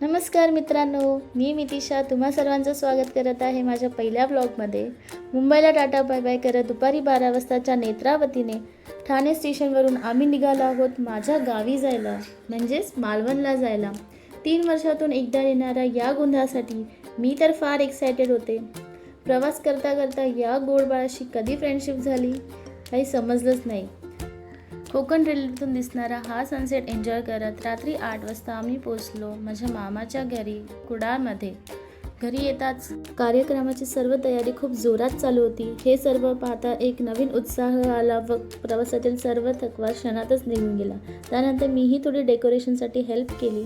नमस्कार मित्रांनो मी मितिशा तुम्हा सर्वांचं स्वागत करत आहे माझ्या पहिल्या ब्लॉगमध्ये. मुंबईला टाटा बाय बाय करत दुपारी बारा वाजताच्या नेत्रावतीने ठाणे स्टेशनवरून आम्ही निघालो आहोत माझ्या गावी जायला म्हणजेच मालवणला जायला. तीन वर्षातून एकदा येणाऱ्या या गोंधळासाठी मी तर फार एक्सायटेड होते. प्रवास करता करता या गोडबाळाशी कधी फ्रेंडशिप झाली? काही समजलंच नाही. कोकण रेल्वेतून दिसणारा हा सनसेट एन्जॉय करत रात्री आठ वाजता आम्ही पोचलो माझ्या मामाच्या घरी कुडाळमध्ये. घरी येताच कार्यक्रमाची सर्व तयारी खूप जोरात चालू होती. हे सर्व पाहता एक नवीन उत्साह आला व प्रवासातील सर्व थकवा क्षणातच निघून गेला. त्यानंतर मीही थोडी डेकोरेशनसाठी हेल्प केली.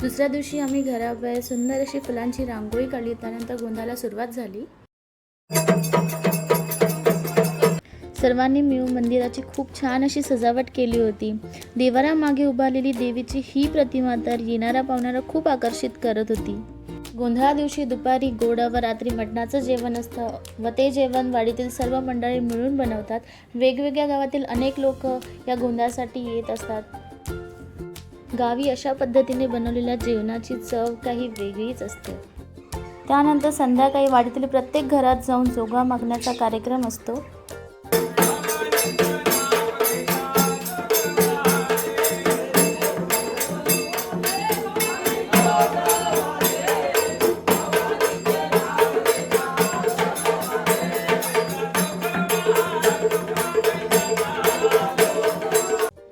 दुसऱ्या दिवशी आम्ही घराबाहेर सुंदर अशी फुलांची रांगोळी काढली. त्यानंतर गोंधळाला सुरुवात झाली. सर्वांनी मिळून मंदिराची खूप छान अशी सजावट केली होती. देवारामागे उभारलेली देवीची ही प्रतिमा तर येणारा पाहुणारा खूप आकर्षित करत होती. गोंधळा दिवशी दुपारी गोड व रात्री मटणाचं जेवण असतं व ते जेवण वाडीतील सर्व मंडळी मिळून बनवतात. वेगवेगळ्या गावातील अनेक लोक या गोंधळासाठी येत असतात. गावी अशा पद्धतीने बनवलेल्या जेवणाची चव काही वेगळीच असते. त्यानंतर संध्याकाळी वाडीतील प्रत्येक घरात जाऊन जोगा मागण्याचा कार्यक्रम असतो.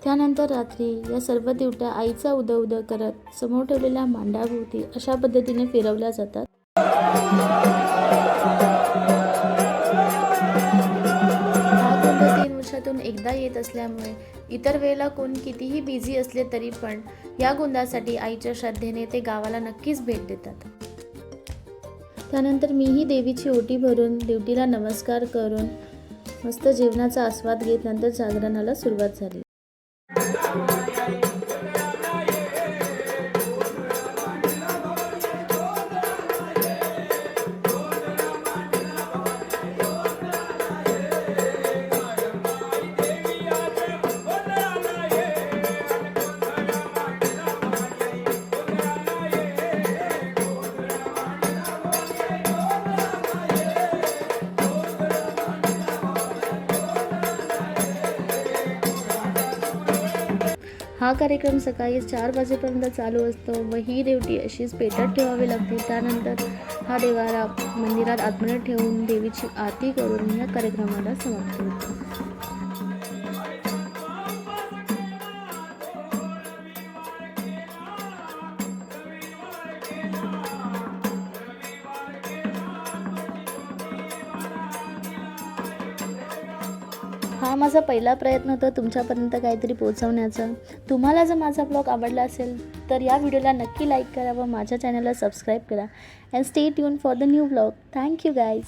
त्यानंतर रात्री या सर्व दिवट्या आईचा उदं उदं करत समोर ठेवलेल्या मांडाभोवती अशा पद्धतीने फिरवल्या जातात. वर्षातून एकदा येत असल्यामुळे इतर वेळेला कोण कितीही बिझी असले तरी पण या गुंदासाठी आईच्या श्रद्धेने ते गावाला नक्कीच भेट देतात. त्यानंतर मीही देवीची ओटी भरून देवटीला नमस्कार करून मस्त जेवणाचा आस्वाद घेत नंतर जागरणाला सुरुवात झाली. हा कार्यक्रम सकाळी चार वाजेपर्यंत चालू असतो. व ही देवटी अशीच पेटत ठेवावी लागते. त्यानंतर हा देवारा मंदिरात आतमध्ये ठेवून देवीची आरती करून या कार्यक्रमाला समाप्त होतो. हा माझा पहिला प्रयत्न होता तुमच्यापर्यंत काहीतरी पोहोचवण्याचा. तुम्हाला जर माझा ब्लॉग आवडला असेल तर या व्हिडिओला नक्की लाईक करा व माझ्या चॅनलला सबस्क्राईब करा. And stay tune for the new blog thank you guys